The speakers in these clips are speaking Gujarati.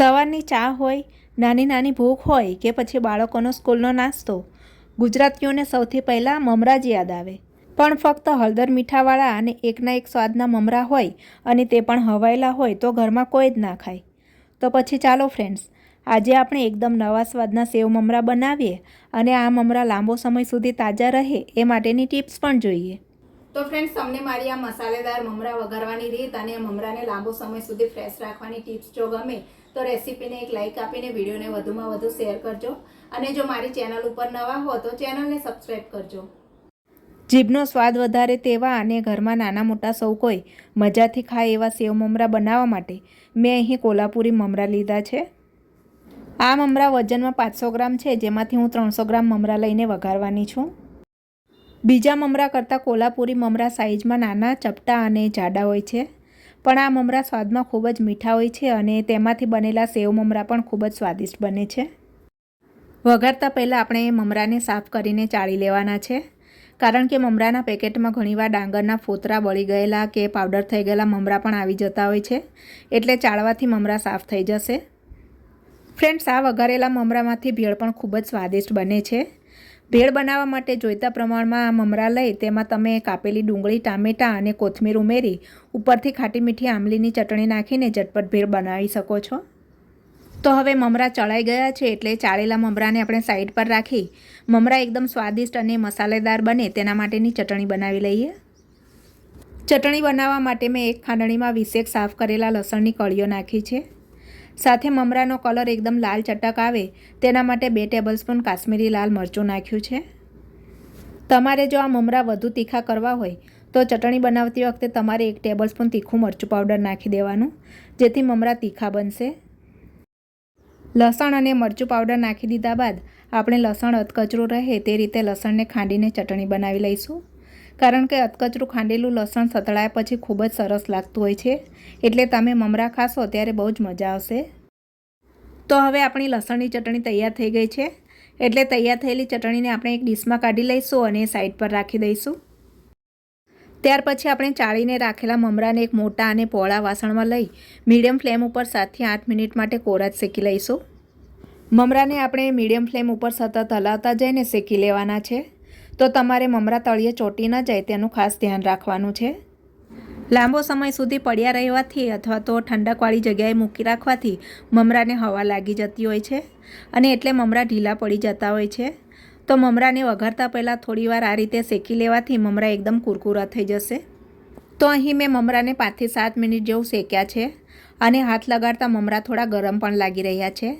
સવારની ચા હોય, નાની નાની ભૂખ હોય કે પછી બાળકોનો સ્કૂલનો નાસ્તો, ગુજરાતીઓને સૌથી પહેલાં મમરા જ યાદ આવે. પણ ફક્ત હળદર મીઠાવાળા અને એકના એક સ્વાદના મમરા હોય અને તે પણ હવાયેલા હોય તો ઘરમાં કોઈ જ ના ખાય. તો પછી ચાલો ફ્રેન્ડ્સ આજે આપણે એકદમ નવા સ્વાદના સેવ મમરા બનાવીએ અને આ મમરા લાંબો સમય સુધી તાજા રહે એ માટેની ટિપ્સ પણ જોઈએ. તો ફ્રેન્ડ્સ તમને મારી આ મસાલેદાર મમરા વઘારવાની રીત અને મમરાને લાંબો સમય સુધી ફ્રેશ રાખવાની ટિપ્સ જો ગમે તો રેસીપીને એક લાઇક આપીને વિડીયોને વધુમાં વધુ શેર કરજો. અને જો મારી ચેનલ ઉપર નવા હો તો ચેનલને સબસ્ક્રાઈબ કરજો. જીભનો સ્વાદ વધારે તેવા અને ઘરમાં નાના મોટા સૌ કોઈ મજાથી ખાય એવા સેવ મમરા બનાવવા માટે મેં અહીં કોલ્હાપુરી મમરા લીધા છે. આ મમરા વજનમાં પાંચસો ગ્રામ છે, જેમાંથી હું ત્રણસો ગ્રામ મમરા લઈને વઘારવાની છું. બીજા મમરા કરતાં કોલ્હાપુરી મમરા સાઇઝમાં નાના, ચપટા અને જાડા હોય છે. પણ આ મમરા સ્વાદમાં ખૂબ જ મીઠા હોય છે અને તેમાંથી બનેલા સેવ મમરા પણ ખૂબ જ સ્વાદિષ્ટ બને છે. વઘારતા પહેલાં આપણે મમરાને સાફ કરીને ચાળી લેવાના છે. કારણ કે મમરાના પેકેટમાં ઘણીવાર ડાંગરના ફોતરા બળી ગયેલા કે પાવડર થઈ ગયેલા મમરા પણ આવી જતા હોય છે. એટલે ચાળવાથી મમરા સાફ થઈ જશે. ફ્રેન્ડ્સ, આ વઘારેલા મમરામાંથી ભેળ પણ ખૂબ જ સ્વાદિષ્ટ બને છે. ભેળ બનાવવા માટે જોઈતા પ્રમાણમાં મમરા લઈ, તેમાં તમે કાપેલી ડુંગળી, ટામેટાં અને કોથમીર ઉમેરી, ઉપરથી ખાટી મીઠી આંબલીની ચટણી નાખીને ઝટપટ ભેળ બનાવી શકો છો. તો હવે મમરા ચડાઈ ગયા છે એટલે ચાળેલા મમરાને આપણે સાઈડ પર રાખી, મમરા એકદમ સ્વાદિષ્ટ અને મસાલેદાર બને તેના માટેની ચટણી બનાવી લઈએ. ચટણી બનાવવા માટે મેં એક ખાંડણીમાં વીસેક સાફ કરેલા લસણની કળીઓ નાખી છે. સાથે મમરાનો કલર એકદમ લાલ ચટક આવે, તેના માટે બે ટેબલસ્પૂન કાશ્મીરી લાલ મરચું નાખ્યું છે. તમારે જો આ મમરા વધુ તીખા કરવા હોય, તો ચટણી બનાવતી વખતે તમારે એક ટેબલસ્પૂન તીખું મરચું પાવડર નાખી દેવાનું, જેથી મમરા તીખા બનશે. લસણ અને મરચું પાવડર નાખી દીધા બાદ, આપણે લસણ અધકચરું રહે તે રીતે લસણને ખાંડીને ચટણી બનાવી લઈશું. કારણ કે અધકચરું ખાંડેલું લસણ સતળાયા પછી ખૂબ જ સરસ લાગતું હોય છે. એટલે તમે મમરા ખાશો ત્યારે બહુ જ મજા આવશે. તો હવે આપણી લસણની ચટણી તૈયાર થઈ ગઈ છે. એટલે તૈયાર થયેલી ચટણીને આપણે એક ડીશમાં કાઢી લઈશું અને સાઈડ પર રાખી દઈશું. ત્યાર પછી આપણે ચાળીને રાખેલા મમરાને એક મોટા અને પહોળા વાસણમાં લઈ મીડિયમ ફ્લેમ ઉપર સાતથી આઠ મિનિટ માટે કોરા શેકી લઈશું. મમરાને આપણે મીડિયમ ફ્લેમ ઉપર સતત હલાવતા જઈને શેકી લેવાના છે. તો તમારે મમરા તળિયે ચોટી ન જાય તેનું ખાસ ધ્યાન રાખવાનું છે. લાંબો સમય સુધી પડ્યા રહેવાથી અથવા તો ઠંડકવાળી જગ્યાએ મૂકી રાખવાથી મમરાને હવા લાગી જતી હોય છે અને એટલે મમરા ઢીલા પડી જતા હોય છે. તો મમરાને વઘારતા પહેલાં થોડીવાર આ રીતે શેકી લેવાથી મમરા એકદમ કુરકુરા થઈ જશે. તો અહીં મેં મમરાને પાંચથી સાત મિનિટ જેવું શેક્યા છે. અને હાથ લગાડતા મમરા થોડા ગરમ પણ લાગી રહ્યા છે.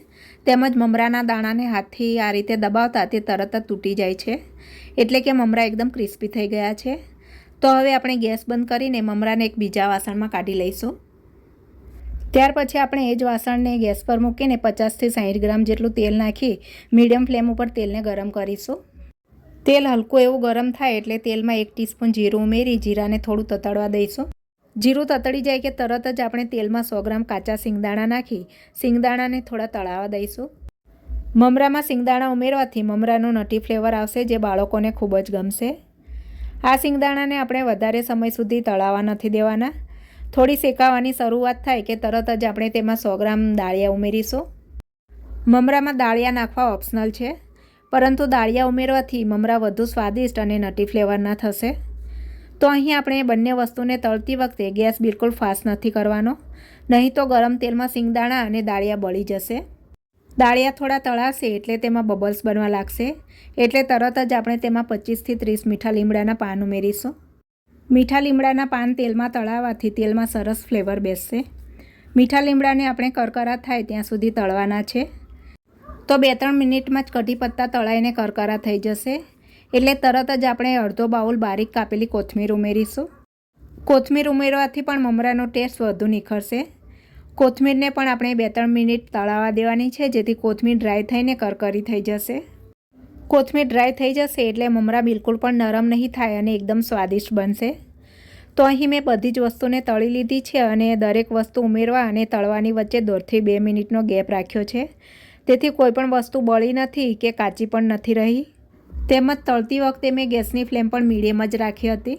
તેમજ મમરાના દાણાને હાથથી આ રીતે દબાવતા તે તરત જ તૂટી જાય છે. એટલે કે મમરા એકદમ ક્રિસ્પી થઈ ગયા છે. તો હવે આપણે ગેસ બંધ કરીને મમરાને એક બીજા વાસણમાં કાઢી લઈશું. ત્યાર પછી આપણે એ જ વાસણને ગેસ પર મૂકીને પચાસથી સાઠ ગ્રામ જેટલું તેલ નાખી મીડિયમ ફ્લેમ ઉપર તેલને ગરમ કરીશું. તેલ હલકું એવું ગરમ થાય એટલે તેલમાં એક ટીસ્પૂન જીરું ઉમેરી જીરાને થોડું તતડવા દઈશું. જીરું તતડી જાય કે તરત જ આપણે તેલમાં સો ગ્રામ કાચા સિંગદાણા નાખી સિંગદાણાને થોડા તળાવા દઈશું. મમરામાં સિંગદાણા ઉમેરવાથી મમરાનું નટી ફ્લેવર આવશે જે બાળકોને ખૂબ જ ગમશે. આ સિંગદાણાને આપણે વધારે સમય સુધી તળાવા નથી દેવાના. થોડી શેકાવાની શરૂઆત થાય કે તરત જ આપણે તેમાં સો ગ્રામ દાળિયા ઉમેરીશું. મમરામાં દાળિયા નાખવા ઓપ્શનલ છે, પરંતુ દાળિયા ઉમેરવાથી મમરા વધુ સ્વાદિષ્ટ અને નટી ફ્લેવરના થશે. તો અહીં આપણે બંને વસ્તુને તળતી વખતે ગેસ બિલકુલ ફાસ્ટ નથી કરવાનો. નહીં તો ગરમ તેલમાં સિંગદાણા અને દાળિયા બળી જશે. દાળિયા થોડા તળાશે એટલે તેમાં બબલ્સ બનવા લાગશે. એટલે તરત જ આપણે તેમાં પચીસથી ત્રીસ મીઠા લીમડાના પાન ઉમેરીશું. મીઠા લીમડાના પાન તેલમાં તળાવવાથી તેલમાં સરસ ફ્લેવર બેસશે. મીઠા લીમડાને આપણે કરકરા થાય ત્યાં સુધી તળવાના છે. તો બે ત્રણ મિનિટમાં જ કઢી પત્તા તળાઈને કરકરા થઈ જશે. એટલે તરત જ આપણે અડધો બાઉલ બારીક કાપેલી કોથમીર ઉમેરીશું. કોથમીર ઉમેરવાથી પણ મમરાનો ટેસ્ટ વધુ નિખરશે. કોથમીરને પણ આપણે બે ત્રણ મિનિટ તળાવવા દેવાની છે, જેથી કોથમીર ડ્રાય થઈને કરકરી થઈ જશે. કોથમીર ડ્રાય થઈ જશે એટલે મમરા બિલકુલ પણ નરમ નહીં થાય અને એકદમ સ્વાદિષ્ટ બનશે. તો અહીં મેં બધી જ વસ્તુને તળી લીધી છે અને દરેક વસ્તુ ઉમેરવા અને તળવાની વચ્ચે દોઢથી બે મિનિટનો ગેપ રાખ્યો છે. તેથી કોઈ પણ વસ્તુ બળી નથી કે કાચી પણ નથી રહી. તેમજ તળતી વખતે મેં ગેસની ફ્લેમ પણ મીડિયમ જ રાખી હતી.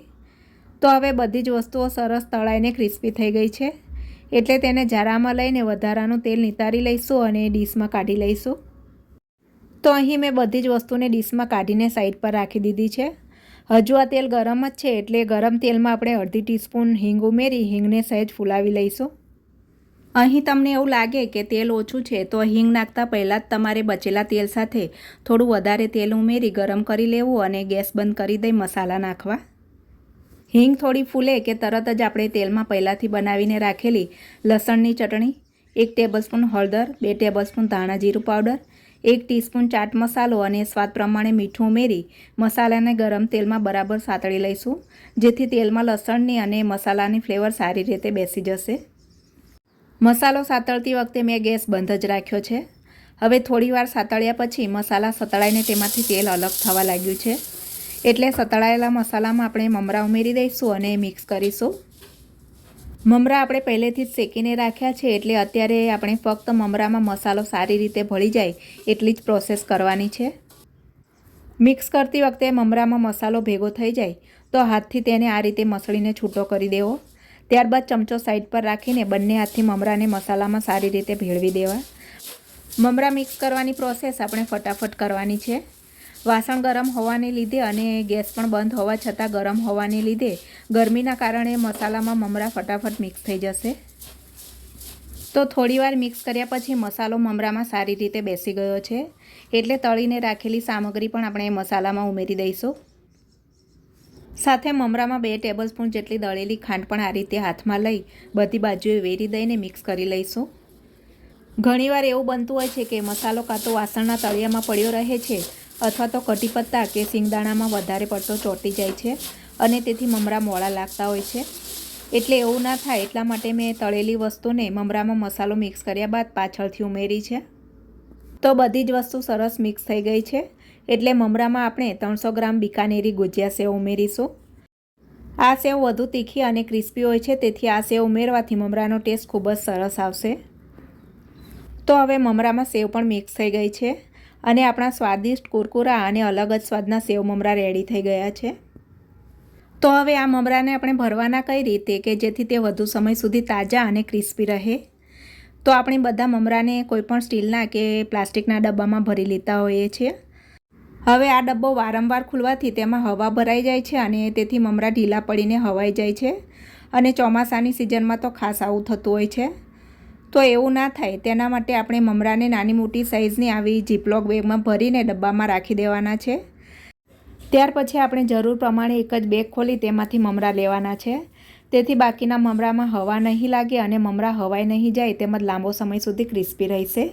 તો હવે બધી જ વસ્તુઓ સરસ તળાઈને ક્રિસ્પી થઈ ગઈ છે. એટલે તેને જારામાં લઈને વધારાનું તેલ નિતારી લઈશું અને ડીશમાં કાઢી લઈશું. તો અહીં મેં બધી જ વસ્તુને ડીશમાં કાઢીને સાઈડ પર રાખી દીધી છે. હજુ આ તેલ ગરમ જ છે એટલે ગરમ તેલમાં આપણે અડધી ટીસ્પૂન હિંગ ઉમેરી હિંગને સહેજ ફૂલાવી લઈશું. અહીં તમને એવું લાગે કે તેલ ઓછું છે, તો હિંગ નાખતા પહેલાં જ તમારે બચેલા તેલ સાથે થોડું વધારે તેલ ઉમેરી ગરમ કરી લેવું અને ગેસ બંધ કરી દઈ મસાલા નાખવા. હિંગ થોડી ફૂલે કે તરત જ આપણે તેલમાં પહેલાંથી બનાવીને રાખેલી લસણની ચટણી, એક ટેબલસ્પૂન હળદર, બે ટેબલસ્પૂન ધાણા જીરું પાવડર, એક ટીસ્પૂન ચાટ મસાલો અને સ્વાદ પ્રમાણે મીઠું ઉમેરી મસાલાને ગરમ તેલમાં બરાબર સાતળી લઈશું, જેથી તેલમાં લસણની અને મસાલાની ફ્લેવર સારી રીતે બેસી જશે. મસાલો સાતળતી વખતે મેં ગેસ બંધ જ રાખ્યો છે. હવે થોડીવાર સાતળ્યા પછી મસાલા સતળાઈને તેમાંથી તેલ અલગ થવા લાગ્યું છે. એટલે સતળાયેલા મસાલામાં આપણે મમરા ઉમેરી દઈશું અને મિક્સ કરીશું. મમરા આપણે પહેલેથી જ શેકીને રાખ્યા છે એટલે અત્યારે આપણે ફક્ત મમરામાં મસાલો સારી રીતે ભળી જાય એટલી જ પ્રોસેસ કરવાની છે. મિક્સ કરતી વખતે મમરામાં મસાલો ભેગો થઈ જાય તો હાથથી તેને આ રીતે મસળીને છૂટો કરી દેવો. ત્યારબાદ ચમચો સાઈડ પર રાખીને બંને હાથથી મમરાને મસાલામાં સારી રીતે ભેળવી દેવા. મમરા મિક્સ કરવાની પ્રોસેસ આપણે ફટાફટ કરવાની છે. વાસણ ગરમ હોવાને લીધે અને ગેસ પણ બંધ હોવા છતાં ગરમ હોવાને લીધે ગરમીના કારણે મસાલામાં મમરા ફટાફટ મિક્સ થઈ જશે. તો થોડીવાર મિક્સ કર્યા પછી મસાલો મમરામાં સારી રીતે બેસી ગયો છે. એટલે તળીને રાખેલી સામગ્રી પણ આપણે મસાલામાં ઉમેરી દઈશું. સાથે મમરામાં બે ટેબલસ્પૂન જેટલી દળેલી ખાંડ પણ આ રીતે હાથમાં લઈ બધી બાજુએ વેરી દઈને મિક્સ કરી લઈશું. ઘણીવાર એવું બનતું હોય છે કે મસાલો કાં તો વાસણના તળિયામાં પડ્યો રહે છે અથવા તો કટીપત્તા કે સિંગદાણામાં વધારે પડતો ચોંટી જાય છે અને તેથી મમરા મોડા લાગતા હોય છે. એટલે એવું ના થાય એટલા માટે મેં તળેલી વસ્તુને મમરામાં મસાલો મિક્સ કર્યા બાદ પાછળથી ઉમેરી છે. તો બધી જ વસ્તુ સરસ મિક્સ થઈ ગઈ છે. એટલે મમરામાં આપણે ત્રણસો ગ્રામ બિકાનેરી ગુજિયા સેવ ઉમેરીશું. આ સેવ વધુ તીખી અને ક્રિસ્પી હોય છે, તેથી આ સેવ ઉમેરવાથી મમરાનો ટેસ્ટ ખૂબ જ સરસ આવશે. તો હવે મમરામાં સેવ પણ મિક્સ થઈ ગઈ છે અને આપણા સ્વાદિષ્ટ કુરકુરા અને અલગ જ સ્વાદના સેવ મમરા રેડી થઈ ગયા છે. તો હવે આ મમરાને આપણે ભરવાના કઈ રીતે કે જેથી તે વધુ સમય સુધી તાજા અને ક્રિસ્પી રહે? તો આપણે બધા મમરાને કોઈપણ સ્ટીલના કે પ્લાસ્ટિકના ડબ્બામાં ભરી લેતા હોઈએ છીએ. હવે આ ડબ્બો વારંવાર ખુલવાથી તેમાં હવા ભરાઈ જાય છે અને તેથી મમરા ઢીલા પડીને હવાઈ જાય છે અને ચોમાસાની સિઝનમાં તો ખાસ આવું થતું હોય છે. તો એવું ના થાય, તેના માટે આપણે મમરાને નાની મોટી સાઇઝની આવી જીપલોક બેગમાં ભરીને ડબ્બામાં રાખી દેવાના છે. ત્યાર પછી આપણે જરૂર પ્રમાણે એક જ બેગ ખોલી તેમાંથી મમરા લેવાના છે. તેથી બાકીના મમરામાં હવા નહીં લાગે અને મમરા હવાઈ નહીં જાય, તેમજ લાંબો સમય સુધી ક્રિસ્પી રહેશે.